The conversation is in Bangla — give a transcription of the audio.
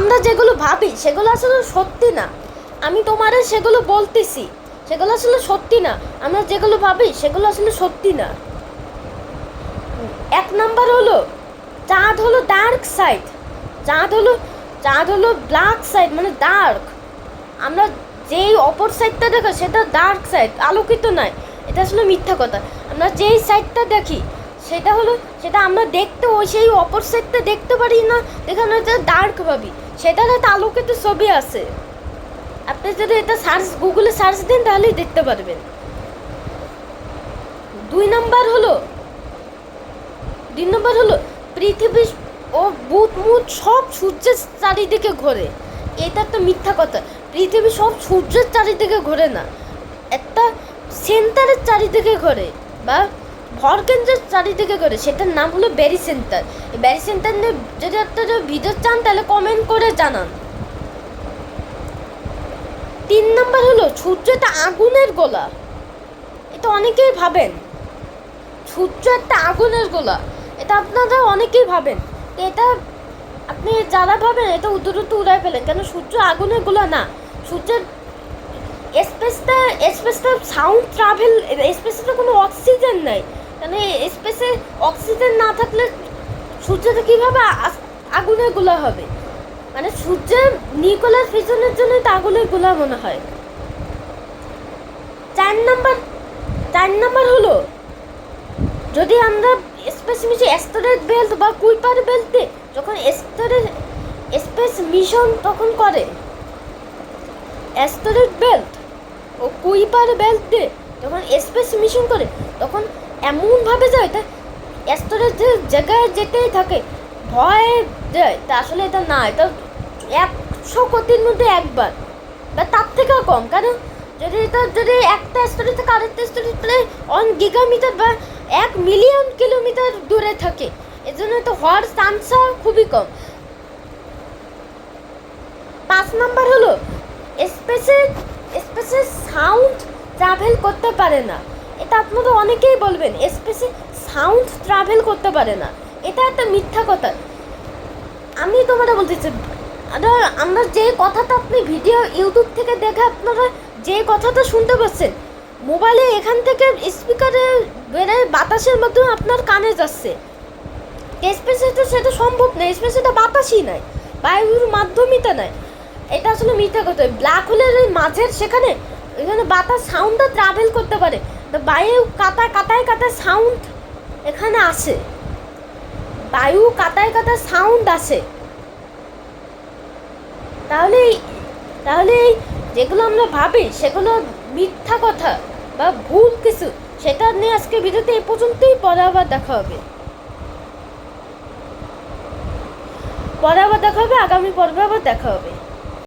আমরা যেগুলো ভাবি, সেগুলো আসলে সত্যি না। আমি তোমারে সেগুলো বলতেছি, সেগুলো আসলে সত্যি না। আমরা যেগুলো ভাবি, সেগুলো আসলে সত্যি না। এক নাম্বার হলো, চাঁদ হলো ডার্ক সাইড চাঁদ হলো চাঁদ হলো ব্ল্যাক সাইড মানে ডার্ক আমরা যেই অপর সাইডটা দেখো, সেটা ডার্ক সাইড আলোকিত নয়। এটা আসলে মিথ্যা কথা। আমরা যেই সাইডটা দেখি, সেটা হলো, সেটা আমরা দেখতে ওই সেই অপর সাইডটা দেখতে পারি না, দেখে এটা ডার্ক ভাবি। সেটার একটা আলোকিত ছবি আছে। আপনি যদি এটা সার্চ গুগলে সার্চ দেন, তাহলেই দেখতে পারবেন। দুই নাম্বার হলো, দুই নম্বর হলো, পৃথিবী ও বুধ মুদ সব সূর্যের চারিদিকে ঘোরে। এটা তো মিথ্যা কথা। পৃথিবী সব সূর্যের চারিদিকে ঘোরে না। একটা সেন্টারের চারিদিকে ঘোরে, বা ভরকেন্দ্রের চারিদিকে করে, সেটার নাম হলো ব্যারি সেন্টার ব্যারি সেন্টার নিয়ে যদি আপনারা ভিডিও চান, তাহলে কমেন্ট করে জানান। তিন নম্বর হলো সূর্য একটা আগুনের গোলা। এটা অনেকেই ভাবেন। সূর্য একটা আগুনের গোলা। এটা আপনারা অনেকেই ভাবেন। এটা আপনি যারা ভাবেন, এটা উদ্দুরুত উড়াই ফেলেন। কেন? সূর্য আগুনের গোলা না। সূর্যের স্পেসটা স্পেসটা সাউন্ড ট্রাভেল স্পেসে তো কোনো অক্সিজেন নাই। কেন স্পেসে অক্সিজেন না থাকলে সূর্যটা কীভাবে আ- আগুনের গোলা হবে? মানে সূর্যের নিকোলার ফিজনের জন্য তো আগুনের গোলা মনে হয়। চার নাম্বার চার নাম্বার হলো, যদি আমরা স্পেস মিশন অ্যাস্টেরয়েড বেল্ট বা কুইপার বেল্টে যখন অ্যাস্টেরয়েড স্পেস মিশন তখন করে অ্যাস্টেরয়েড বেল্ট ও কুইপার বেল্টে যখন স্পেস মিশন করে, তখন এমনভাবে যায় অ্যাস্টেরয়েড যে জায়গায় যেতেই থাকে, ভয় যায়। তা আসলে এটা না, এটা একশো কোটির মধ্যে একবার। বা তার থেকেও কম, কারণ যদি এটা, যদি একটা স্টোরি থেকে আরেকটা স্টোরি প্রায় অন গিগামিটার বা এক মিলিয়ন কিলোমিটার দূরে থাকে। এজন্য তো হওয়ার চান্সও খুবই কম। পাঁচ নাম্বার হলো স্পেসে স্পেসে সাউন্ড ট্রাভেল করতে পারে না। এটা আপনারা অনেকেই বলবেন স্পেসে সাউন্ড ট্রাভেল করতে পারে না। এটা একটা মিথ্যা কথা। আমি তোমাদের বলতেছি আরে আমরা যে কথাটা আপনি ভিডিও ইউটিউব থেকে দেখে আপনারা যে কথাটা শুনতে পাচ্ছেন মোবাইলে এখান থেকে স্পিকারে বেড়ে বাতাসের মাধ্যমে আপনার কানে যাচ্ছে। স্পেসে তো সেটা সম্ভব নয় স্পেসে তো বাতাসই নাই বায়ুর মাধ্যমই তো নয়। এটা আসলে মিথ্যা কথা। ব্ল্যাক হোলের মাঝের সেখানে এখানে বাতাস সাউন্ডটা ট্রাভেল করতে পারে। বায়ু কাটায় কাটায় কাটায় সাউন্ড এখানে আসে বায়ু কাটায় কাটায় সাউন্ড আছে। তাহলে তাহলে যেগুলো আমরা ভাবি, সেগুলো মিথ্যা কথা বা ভুল কিছু, সেটা নিয়ে আজকে ভিডিওতে এই পর্যন্তই। পরে আবার দেখা হবে। পরে আবার দেখা হবে, আগামী পর্বে আবার দেখা হবে।